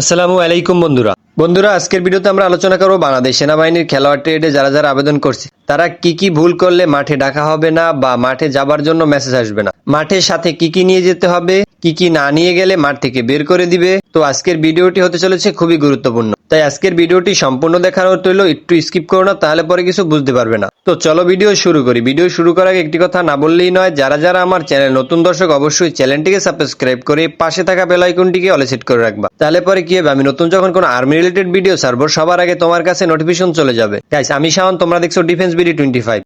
আসসালামু আলাইকুম বন্ধুরা। বন্ধুরা, আজকের ভিডিওতে আমরা আলোচনা করব বাংলাদেশ সেনাবাহিনীর খেলোয়াড় ট্রেডে যারা যারা আবেদন করছে, তারা কি কি ভুল করলে মাঠে ডাকা হবে না বা মাঠে যাবার জন্য মেসেজ আসবে না? মাঠের সাথে কি কি নিয়ে যেতে হবে? কি কি না নিয়ে গেলে মাঠ থেকে বের করে দিবে? তো আজকের ভিডিওটি হতে চলেছে খুবই গুরুত্বপূর্ণ। তাই আজকের ভিডিওটি সম্পূর্ণ দেখার হলো, একটু স্কিপ করো না, তাহলে পরে কিছু বুঝতে পারবে না। তো চলো ভিডিও শুরু করি। ভিডিও শুরু করার আগে একটি কথা না বললেই নয়, যারা যারা আমার চ্যানেল নতুন দর্শক, অবশ্যই চ্যানেলটিকে সাবস্ক্রাইব করে পাশে থাকা বেল আইকনটিকে অলে সেট করে রাখবা। তাহলে পরে কি হবে? আমি নতুন যখন কোনো আর্মি রিলেটেড ভিডিও ছাড়বো, সবার আগে তোমার কাছে নোটিফিকেশন চলে যাবে। গাইস আমি শাওন, তোমরা দেখছ ডিফেন্স বিডি টোয়েন্টি ফাইভ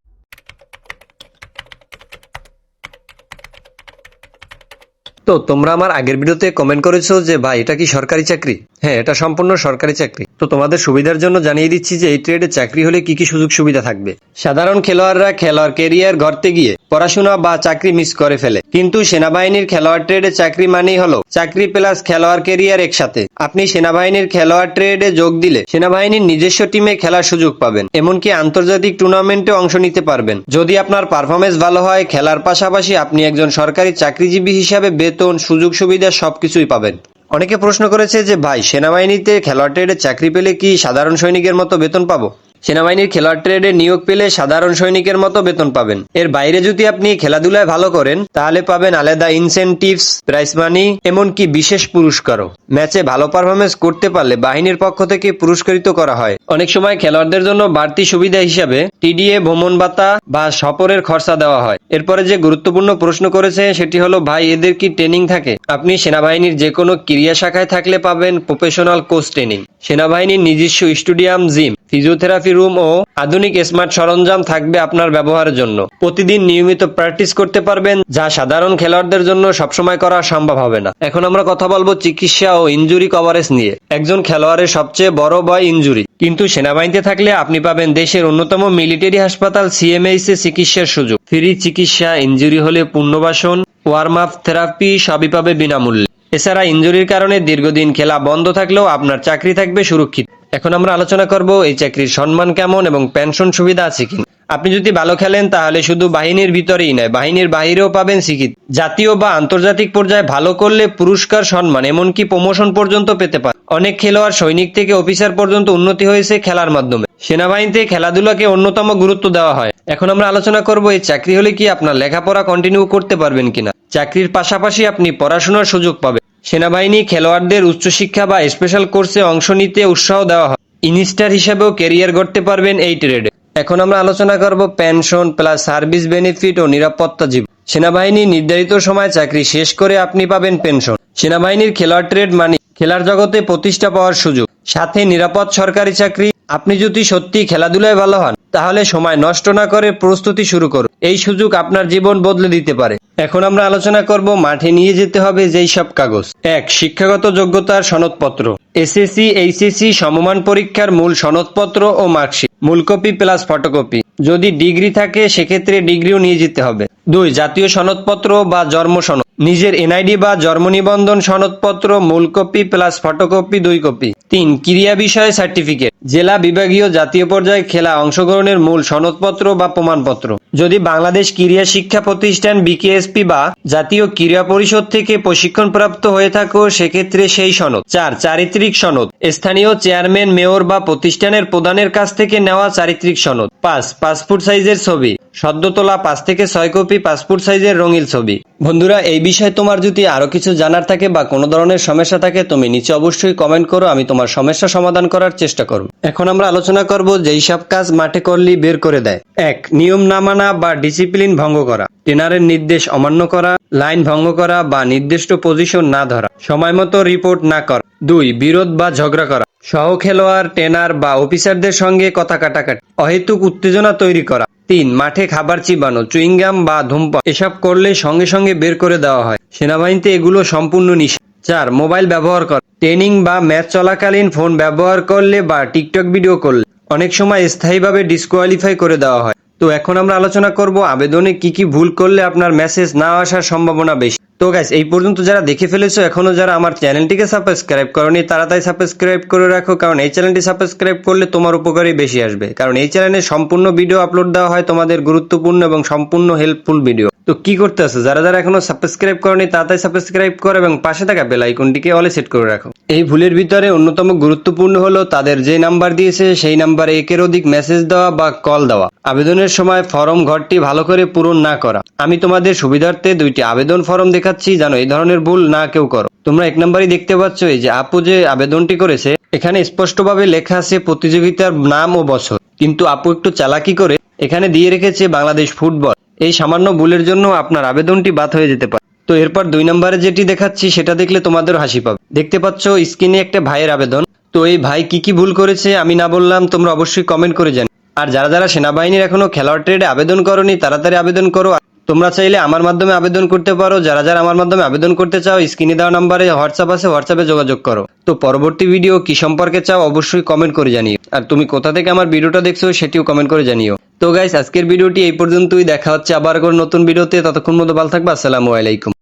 তো তোমরা আমার আগের ভিডিওতে কমেন্ট করেছ যে, ভাই, এটা কি সরকারি চাকরি? হ্যাঁ এটা সম্পূর্ণ সরকারি চাকরি। তো তোমাদের সুবিধার জন্য জানিয়ে দিচ্ছি যে, এই ট্রেডে চাকরি হলে কি কি সুযোগ সুবিধা থাকবে। সাধারণ খেলোয়াড়রা খেলোয়াড় কেরিয়ার গড়তে গিয়ে পড়াশোনা বা চাকরি মিস করে ফেলে। কিন্তু সেনাবাহিনীর খেলোয়াড় ট্রেডে চাকরি মানেই হলো চাকরি প্লাস খেলোয়াড় কেরিয়ার একসাথে। আপনি সেনাবাহিনীর খেলোয়াড় ট্রেডে যোগ দিলে সেনাবাহিনীর নিজস্ব টিমে খেলার সুযোগ পাবেন, এমনকি আন্তর্জাতিক টুর্নামেন্টে অংশ নিতে পারবেন। যদি আপনার পারফরমেন্স ভালো হয়, খেলার পাশাপাশি আপনি একজন সরকারি চাকরিজীবী হিসাবে বেতন, সুযোগ সুবিধা সবকিছুই পাবেন। অনেকে প্রশ্ন করেছে যে, ভাই, সেনাবাহিনীতে খেলোয়াড় ট্রেডে চাকরি পেলে কি সাধারণ সৈনিকের মতো বেতন পাবো? সেনাবাহিনীর খেলোয়াড় ট্রেডে নিয়োগ পেলে সাধারণ সৈনিকের মতো বেতন পাবেন। এর বাইরে যদি আপনি খেলাধুলায় ভালো করেন, তাহলে পাবেন আলাদা ইনসেন্টিভস প্রাইস মানি এমনকি বিশেষ পুরস্কারও। ম্যাচে ভালো পারফরমেন্স করতে পারলে বাহিনীর পক্ষ থেকে পুরস্কৃত করা হয়। অনেক সময় খেলোয়াড়দের জন্য বাড়তি সুবিধা হিসাবে টিডিএ, ভ্রমণ ভাতা বা সফরের খরচা দেওয়া হয়। এরপরে যে গুরুত্বপূর্ণ প্রশ্ন করেছে, সেটি হলো, ভাই, এদের কি ট্রেনিং থাকে? আপনি সেনাবাহিনীর যে কোনো ক্রিয়া শাখায় থাকলে পাবেন প্রফেশনাল কোচ ট্রেনিং সেনাবাহিনীর নিজস্ব স্টুডিয়াম জিম ফিজিওথেরাপি রুম ও আধুনিক স্মার্ট সরঞ্জাম থাকবে আপনার ব্যবহারের জন্য। প্রতিদিন নিয়মিত প্র্যাকটিস করতে পারবেন, যা সাধারণ খেলোয়াড়দের জন্য সবসময় করা সম্ভব হবে না। এখন আমরা কথা বলব চিকিৎসা ও ইনজুরি কভারেজ নিয়ে। একজন খেলোয়াড়ের সবচেয়ে বড় ভয় ইনজুরি। কিন্তু সেনাবাহিনীতে থাকলে আপনি পাবেন দেশের অন্যতম মিলিটারি হাসপাতাল সিএমএইচ এ চিকিৎসার সুযোগ। ফ্রি চিকিৎসা, ইনজুরি হলে পুনর্বাসন ওয়ার্ম আপ থেরাপি সবই পাবে বিনামূল্যে। এছাড়া ইনজুরির কারণে দীর্ঘদিন খেলা বন্ধ থাকলেও আপনার চাকরি থাকবে সুরক্ষিত। এখন আমরা আলোচনা করব এই চাকরির সম্মান কেমন এবং পেনশন সুবিধা আছে কিনা। আপনি যদি ভালো খেলেন, তাহলে শুধু বাহিনীর ভিতরেই নয়, বাহিনীর বাহিরেও পাবেন স্বীকৃতি জাতীয় বা আন্তর্জাতিক পর্যায়ে ভালো করলে পুরস্কার, সম্মান, এমনকি প্রমোশন পর্যন্ত পেতে পারে। অনেক খেলোয়াড় সৈনিক থেকে অফিসার পর্যন্ত উন্নতি হয়েছে খেলার মাধ্যমে। সেনাবাহিনীতে খেলাধুলাকে অন্যতম গুরুত্ব দেওয়া হয়। এখন আমরা আলোচনা করব, এই চাকরি হলে কি আপনার লেখাপড়া কন্টিনিউ করতে পারবেন কিনা? চাকরির পাশাপাশি আপনি পড়াশোনার সুযোগ পাবেন। সেনাবাহিনী খেলোয়াড়দের উচ্চশিক্ষা বা স্পেশাল কোর্সে অংশ নিতে উৎসাহ দেওয়া হয়। ইনস্টার হিসেবেও কেরিয়ার গড়তে পারবেন এই ট্রেডে এখন আমরা আলোচনা করব পেনশন প্লাস সার্ভিস বেনিফিট ও নিরাপত্তা জীবন। সেনাবাহিনী নির্ধারিত সময় চাকরি শেষ করে আপনি পাবেন পেনশন সেনাবাহিনীর খেলোয়াড় ট্রেড মানে খেলার জগতে প্রতিষ্ঠা পাওয়ার সুযোগ। সাথে নিরাপদ সরকারি চাকরি। আপনি যদি সত্যি খেলাধুলায় ভালো হন, তাহলে সময় নষ্ট না করে প্রস্তুতি শুরু করুন। এই সুযোগ আপনার জীবন বদলে দিতে পারে। এখন আমরা আলোচনা করব মাঠে নিয়ে যেতে হবে যেই সব কাগজ। এক, শিক্ষাগত যোগ্যতার সনদপত্র। এসএসসি এইচএসসি সমমান পরীক্ষার মূল সনদপত্র ও মার্কশিট। মূল কপি প্লাস ফটোকপি। যদি ডিগ্রি থাকে, সেক্ষেত্রে ডিগ্রিও নিয়ে যেতে হবে। দুই, জাতীয় সনদপত্র বা জন্ম সনদ। নিজের এনআইডি বা জন্ম নিবন্ধন সনদপত্র, মূল কপি প্লাস ফটোকপি, দুই কপি। তিন ক্রিয়া বিষয়ে সার্টিফিকেট। জেলা বিভাগীয় জাতীয় পর্যায়ে খেলা অংশগ্রহণের মূল সনদপত্র বা প্রমাণপত্র। যদি বাংলাদেশ ক্রীড়া শিক্ষা প্রতিষ্ঠান বিকেএসপি বা জাতীয় ক্রীড়া পরিষদ থেকে প্রশিক্ষণপ্রাপ্ত হয়ে থাকো, সেক্ষেত্রে সেই সনদ, চার চারিত্রিক সনদ। স্থানীয় চেয়ারম্যান, মেয়র বা প্রতিষ্ঠানের প্রধানের কাছ থেকে নেওয়া চারিত্রিক সনদ। পাঁচ, পাসপোর্ট সাইজের ছবি। সদ্য তোলা পাঁচ থেকে ছয় কপি পাসপোর্ট সাইজের রঙিন ছবি। বন্ধুরা, এই বিষয়ে তোমার যদি আরও কিছু জানার থাকে বা কোনো ধরনের সমস্যা থাকে, তুমি নিচে অবশ্যই কমেন্ট করো, আমি তোমার সমস্যা সমাধান করার চেষ্টা করব। এখন আমরা আলোচনা করব যেই সব কাজ মাঠে করলেই বের করে দেয়। এক, নিয়ম না মানা বা ডিসিপ্লিন ভঙ্গ করা, ট্রেনারের নির্দেশ অমান্য করা, লাইন ভঙ্গ করা বা নির্দিষ্ট পজিশন না ধরা, সময় মতো রিপোর্ট না করা, দুই, বিরোধ বা ঝগড়া করা, সহ খেলোয়াড়, ট্রেনার বা অফিসারদের সঙ্গে কথা কাটাকাটি, অহেতুক উত্তেজনা তৈরি করা, তিন, মাঠে খাবার চিবানো, চুইংগাম বা ধূমপান, এসব করলে সঙ্গে সঙ্গে বের করে দেওয়া হয়, সেনাবাহিনীতে এগুলো সম্পূর্ণ নিষেধ, চার, মোবাইল ব্যবহার করা, ট্রেনিং বা ম্যাচ চলাকালীন ফোন ব্যবহার করলে বা টিকটক ভিডিও করলে, অনেক সময় স্থায়ীভাবে ডিসকোয়ালিফাই করে দেওয়া হয় তো এখন আমরা আলোচনা করব আবেদনে কি কি ভুল করলে আপনার মেসেজ না আসার সম্ভাবনা বেশি। তো গাইস এই পর্যন্ত যারা দেখে ফেলেছো, এখনও যারা আমার চ্যানেলটিকে সাবস্ক্রাইব করনি, তারা তাই সাবস্ক্রাইব করে রাখো, কারণ এই চ্যানেলটি সাবস্ক্রাইব করলে তোমার উপকারই বেশি আসবে। কারণ এই চ্যানেলে সম্পূর্ণ ভিডিও আপলোড দেওয়া হয় তোমাদের গুরুত্বপূর্ণ এবং সম্পূর্ণ হেল্পফুল ভিডিও তো কি করতে আছো? যারা যারা এখনও সাবস্ক্রাইব করনি তাড়াতাড়ি সাবস্ক্রাইব করো এবং পাশে থাকা বেল আইকনটিকে অলে সেট করে রাখো। এই ভুলের ভিতরে অন্যতম গুরুত্বপূর্ণ হলো তাদের যে নাম্বার দিয়েছে, সেই নাম্বারে একের অধিক মেসেজ দেওয়া বা কল দেওয়া। আবেদনের সময় ফর্ম ঘরটি ভালো করে পূরণ না করা। আমি তোমাদের সুবিধার্থে দুইটি আবেদন ফর্ম দেখাচ্ছি যেন এই ধরনের ভুল না কেউ করো। তোমরা এক নাম্বারই দেখতে পাচ্ছ যে আপু যে আবেদনটি করেছে, এখানে স্পষ্টভাবে লেখা আছে প্রতিযোগিতার নাম ও বছর। কিন্তু আপু একটু চালাকি করে এখানে দিয়ে রেখেছে বাংলাদেশ ফুটবল। এই সামান্য ভুলের জন্য আপনার আবেদনটি বাদ হয়ে যেতে পারে। তো এরপর দুই নম্বরে যেটি দেখাচ্ছি, সেটা দেখলে তোমাদের হাসি পাবে। দেখতে পাচ্ছ, স্ক্রিনে একটা ভাইয়ের আবেদন। তো এই ভাই কি কি ভুল করেছে, আমি না বললাম, তোমরা অবশ্যই কমেন্ট করে জানি আর যারা যারা সেনাবাহিনীর এখনও খেলোয়াড় ট্রেডে আবেদন করনি, তাড়াতাড়ি আবেদন করো। তোমরা চাইলে আমার মাধ্যমে আবেদন করতে পারো। যারা যারা আমার মাধ্যমে আবেদন করতে চাও, স্ক্রিনে দেওয়া নাম্বারে হোয়াটসঅ্যাপ আছে, হোয়াটসঅ্যাপে যোগাযোগ করো। তো পরবর্তী ভিডিও কি সম্পর্কে চাও অবশ্যই কমেন্ট করে জানিও। আর তুমি কোথা থেকে আমার ভিডিওটা দেখছ সেটিও কমেন্ট করে জানিও। তো গাইস আজকের ভিডিওটি এই পর্যন্তই। দেখা হচ্ছে আবার কোনো নতুন ভিডিওতে। ততক্ষণ মতো ভালো থাকবে। আসসালামু আলাইকুম।